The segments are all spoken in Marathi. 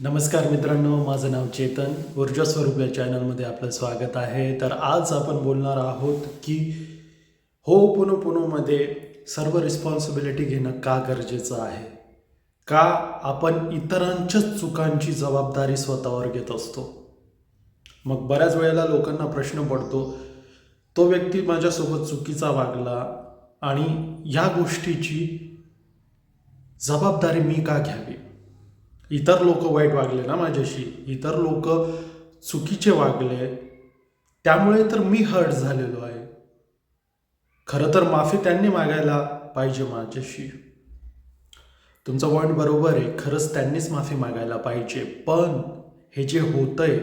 नमस्कार मित्रांनो माझं नाव चेतन. ऊर्जा स्वरूप या चॅनलमध्ये आपलं स्वागत आहे. तर आज आपण बोलणार आहोत की हो पुनो पुनोमध्ये सर्व रिस्पॉन्सिबिलिटी घेणं का गरजेचं आहे? का आपण इतरांच्याच चुकांची जबाबदारी स्वतःवर घेत असतो? मग बऱ्याच वेळेला लोकांना प्रश्न पडतो तो व्यक्ती माझ्यासोबत चुकीचा वागला आणि या गोष्टीची जबाबदारी मी का घ्यावी? इतर लोक वाईट वागले ना माझ्याशी इतर लोक चुकीचे वागले त्यामुळे तर मी हर्ट झालेलो आहे. खरं तर माफी त्यांनी मागायला पाहिजे माझ्याशी. तुमचा पॉईंट बरोबर आहे खरंच त्यांनीच माफी मागायला पाहिजे. पण हे जे होतंय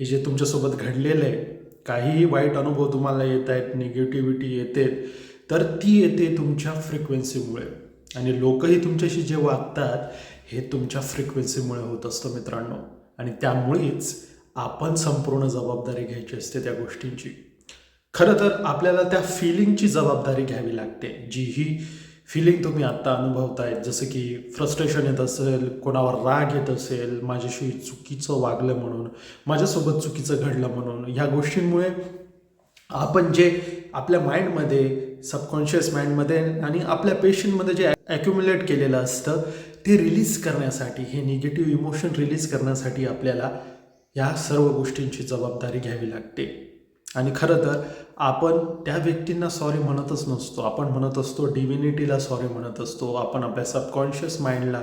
हे जे तुमच्यासोबत घडलेलं आहे काहीही वाईट अनुभव तुम्हाला येत आहेत निगेटिव्हिटी येते तर ती येते तुमच्या फ्रिक्वेन्सीमुळे आणि लोकही तुमच्याशी जे वागतात हे तुमच्या फ्रिक्वेन्सीमुळे होत असतं मित्रांनो. आणि त्यामुळेच आपण संपूर्ण जबाबदारी घ्यायची असते त्या गोष्टींची. खरं तर आपल्याला त्या फिलिंगची जबाबदारी घ्यावी लागते. जी ही फिलिंग तुम्ही आत्ता अनुभवताय जसं की फ्रस्ट्रेशन येत असेल कोणावर राग येत असेल माझ्याशी चुकीचं वागलं म्हणून माझ्यासोबत चुकीचं घडलं म्हणून ह्या गोष्टींमुळे आपण जे आपल्या माइंडमध्ये सबकॉन्शियस माइंडमध्ये आणि आपल्या पेशंटमध्ये जे ॲक्युम्युलेट केलेलं असतं ते रिलीज करण्यासाठी हे निगेटिव्ह इमोशन रिलीज करण्यासाठी आपल्याला या सर्व गोष्टींची जबाबदारी घ्यावी लागते. आणि खरं तर आपण त्या व्यक्तींना सॉरी म्हणतच नसतो. आपण म्हणत असतो डिव्हिनिटीला सॉरी म्हणत असतो. आपण आपल्या सबकॉन्शियस माइंडला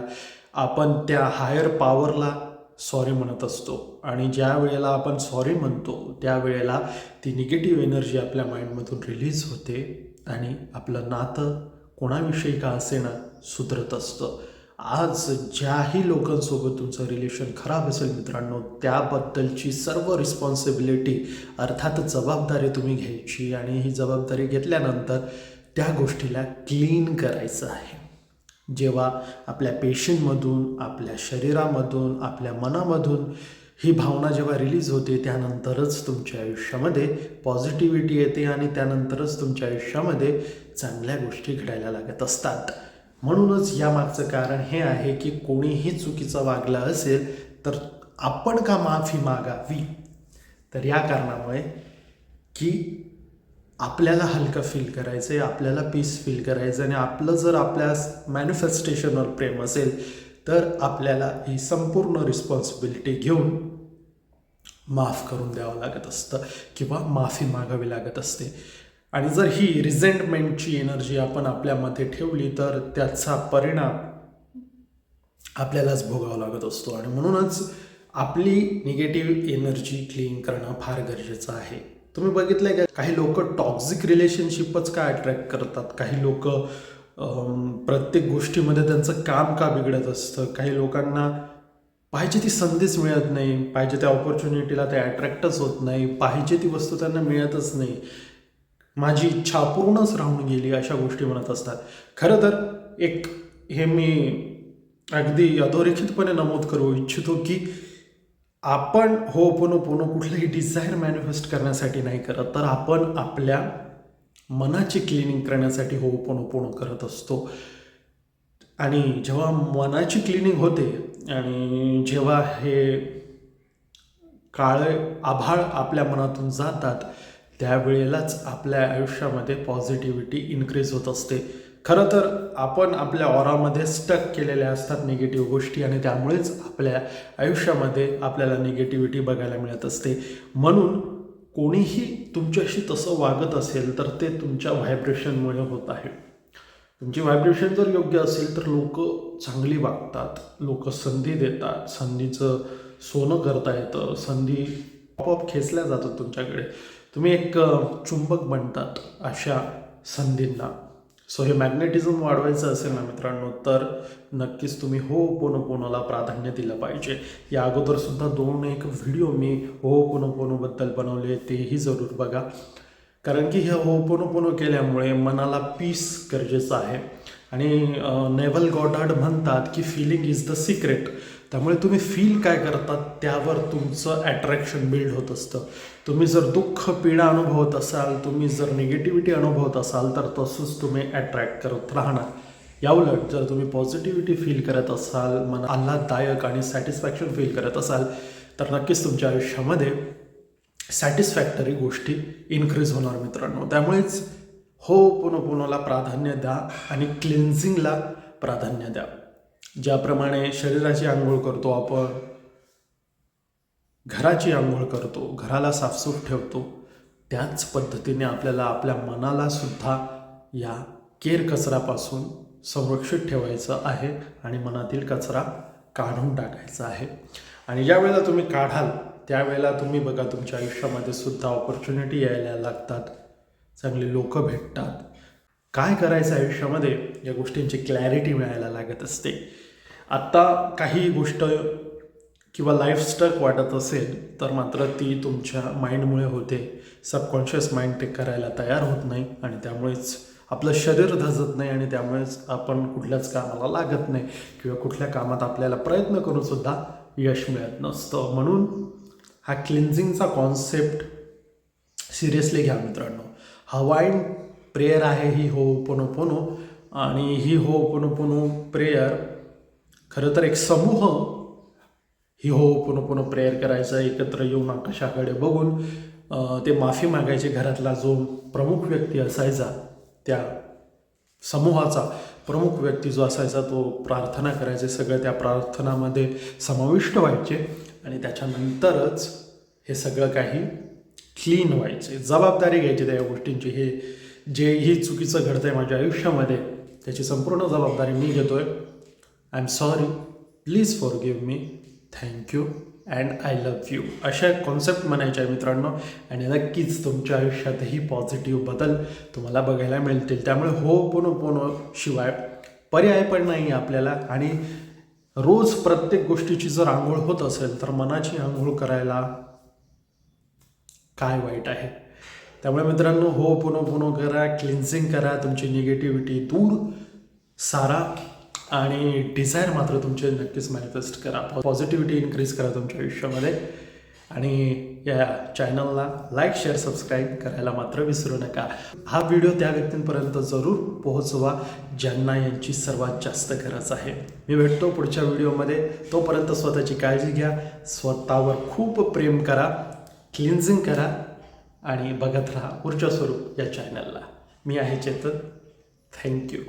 आपण त्या हायर पॉवरला सॉरी म्हणत असतो. आणि ज्या वेळेला आपण सॉरी म्हणतो त्यावेळेला ती निगेटिव्ह एनर्जी आपल्या माइंडमधून रिलीज होते. आणि आपलं नातं कोणाविषयी का असेना सुधरत असतं. आज ज्याही लोकांसोबत तुमचं रिलेशन खराब असेल मित्रांनो त्याबद्दलची सर्व रिस्पॉन्सिबिलिटी अर्थात जबाबदारी तुम्ही घ्यायची आणि ही जबाबदारी घेतल्यानंतर त्या गोष्टीला क्लीन करायचं आहे. जेव्हा आपल्या पेशींमधून आपल्या शरीरामधून आपल्या मनामधून ही भावना जेव्हा रिलीज होते त्यानंतरच तुमच्या आयुष्यामध्ये पॉझिटिव्हिटी येते आणि त्यानंतरच तुमच्या आयुष्यामध्ये चांगल्या गोष्टी घडायला लागत असतात. म्हणूनच यामागचं कारण हे आहे की कोणीही चुकीचं वागलं असेल तर आपण का माफी मागावी? तर या कारणामुळे की आपल्याला हलकं फील करायचं आहे आपल्याला पीस फील करायचं आणि आपलं जर आपल्या मॅनिफेस्टेशनवर प्रेम असेल तर आपल्याला ही संपूर्ण रिस्पॉन्सिबिलिटी घेऊन माफ करून द्यावं लागत असतं किंवा माफी मागावी लागत असते. आणि जर ही रिझेंटमेंटची एनर्जी आपण आपल्यामध्ये ठेवली तर त्याचा परिणाम आपल्यालाच भोगावा लागत असतो. आणि म्हणूनच आपली निगेटिव्ह एनर्जी क्लीन करणं फार गरजेचं आहे. तुम्ही बघितलंय का? काही लोक टॉक्झिक रिलेशनशिपच का अट्रॅक्ट करतात? काही लोक प्रत्येक गोष्टीमध्ये त्यांचं काम का बिघडत असतं? काही लोकांना पाहिजे ती संधीच मिळत नाही पाहिजे त्या ऑपॉर्च्युनिटीला ते अट्रॅक्टच होत नाही पाहिजे ती वस्तू त्यांना मिळतच नाही. माझी इच्छा पूर्णच राहून गेली अशा गोष्टी म्हणत असतात. खरं तर एक हे मी अगदी अधोरेखितपणे नमूद करू इच्छितो की आपण हो पुनो पुनो कुठलंही डिझायर मॅनिफेस्ट करण्यासाठी नाही करत तर आपण आपल्या मनाची क्लिनिंग करण्यासाठी हो पुनो करत असतो. आणि जेव्हा मनाची क्लिनिंग होते आणि जेव्हा हे काळे आभाळ आपल्या मनातून जातात त्यावेळेलाच आपल्या आयुष्यामध्ये पॉझिटिव्हिटी इन्क्रीज होत असते. खरं तर आपण आपल्या ऑरामध्ये स्टक केलेल्या असतात निगेटिव्ह गोष्टी आणि त्यामुळेच आपल्या आयुष्यामध्ये आपल्याला निगेटिव्हिटी बघायला मिळत असते. म्हणून कोणीही तुमच्याशी तसं वागत असेल तर ते तुमच्या व्हायब्रेशनमुळे होत आहे. तुमची व्हायब्रेशन जर योग्य असेल तर लोक चांगली वागतात लोक संधी देतात संधीचं सोनं करता येतं संधी आपोआप खेचल्या जातात तुमच्याकडे. तुम्ही एक चुंबक बनतात अशा संधींना. सो हे मॅग्नेटिझम वाढवायचं असेल ना मित्रांनो तर नक्कीच तुम्ही हो पोनो प्राधान्य दिलं पाहिजे. या अगोदरसुद्धा दोन एक व्हिडिओ मी हो पोनो पोनोबद्दल बनवले तेही जरूर बघा. कारण की हे होपोनोपोनो केल्यामुळे मनाला पीस गरजेचं आहे. आणि नेव्हल गॉडार्ड म्हणतात की फिलिंग इज द सिक्रेट त्यामुळे तुम्ही फील काय करतात त्यावर तुमचं अट्रॅक्शन बिल्ड होत असतं. तुम्ही जर दुःख पीडा अनुभवत असाल तुम्ही जर निगेटिव्हिटी अनुभवत असाल तर तसंच तुम्ही अट्रॅक्ट करत राहणार. याउलट जर तुम्ही पॉझिटिव्हिटी फील करत असाल मन आल्हाददायक आणि सॅटिस्फॅक्शन फील करत असाल तर नक्कीच तुमच्या आयुष्यामध्ये सॅटिस्फॅक्टरी गोष्टी इन्क्रीज होणार मित्रांनो. त्यामुळेच हो पुनोला प्राधान्य द्या आणि क्लिन्झिंगला प्राधान्य द्या. ज्याप्रमाणे शरीराची आंघोळ करतो आपण घराची आंघोळ करतो घराला साफसूफ ठेवतो त्याच पद्धतीने आपल्याला आपल्या मनाला सुद्धा या केर कचरापासून संरक्षित ठेवायचं आहे आणि मनातील कचरा काढून टाकायचा आहे. आणि ज्या वेळेला तुम्ही काढाल त्यावेळेला तुम्ही बघा तुमच्या आयुष्यामध्ये सुद्धा ऑपॉर्च्युनिटी यायला लागतात. चांगले लोक भेटतात. काय करायचं आयुष्यामध्ये? या गोष्टींची क्लॅरिटी मिळायला लागत असते. आत्ता काही गोष्ट किंवा लाईफ स्टक वाटत असेल तर मात्र ती तुमच्या माइंडमुळे होते. सबकॉन्शियस माइंड ते करायला तयार होत नाही आणि त्यामुळेच आपलं शरीर धजत नाही आणि त्यामुळेच आपण कुठल्याच कामाला लागत नाही किंवा कुठल्या कामात आपल्याला प्रयत्न करून सुद्धा यश मिळत नसतं. म्हणून हा क्लिन्झिंगचा कॉन्सेप्ट सिरियसली घ्या मित्रांनो. हवाईन प्रेयर आहे ही हो पोनो आणि ही हो पोनो प्रेयर खरं तर एक समूह ही हो पुन्हा प्रेयर करायचा एकत्र येऊन आकाशाकडे बघून ते माफी मागायचे घरातला जो प्रमुख व्यक्ती असायचा त्या समूहाचा प्रमुख व्यक्ती जो असायचा तो प्रार्थना करायचे सगळं त्या प्रार्थनामध्ये समाविष्ट व्हायचे. आणि त्याच्यानंतरच हे सगळं काही क्लीन व्हायचे. जबाबदारी घ्यायची त्या गोष्टींची. हे जे ही चुकीचं घडतं आहे माझ्या आयुष्यामध्ये त्याची संपूर्ण जबाबदारी मी घेतोय. I am sorry please forgive me thank you and I love you अशा कॉन्सेप्ट म्हणायच्या आहे मित्रांनो. आणि नक्कीच तुमच्या आयुष्यातही पॉझिटिव्ह बदल तुम्हाला बघायला मिळतील. त्यामुळे हो पोनो पोनो शिवाय पर्याय पण नाही आपल्याला. आणि रोज प्रत्येक गोष्टीची जर आंघोळ होत असेल तर मनाची आंघोळ करायला काय वाईट आहे? त्यामुळे मित्रांनो हो पुनो पुनो करा क्लिन्झिंग करा तुमची निगेटिव्हिटी दूर सारा आणि डिझायर मात्र तुमचे नक्कीच मॅनिफेस्ट करा. पॉझिटिव्हिटी इन्क्रीज करा तुमच्या आयुष्यामध्ये. आणि या चॅनलला लाईक शेअर सबस्क्राईब करायला मात्र विसरू नका. हा व्हिडिओ त्या व्यक्तींपर्यंत जरूर पोहोचवा ज्यांना यांची सर्वात जास्त गरज आहे. मी भेटतो पुढच्या व्हिडिओमध्ये तोपर्यंत स्वतःची काळजी घ्या. स्वतःवर खूप प्रेम करा क्लिन्झिंग करा आणि बघत राहा ऊर्जा स्वरूप या चॅनलला मी आहे चेतन. थँक्यू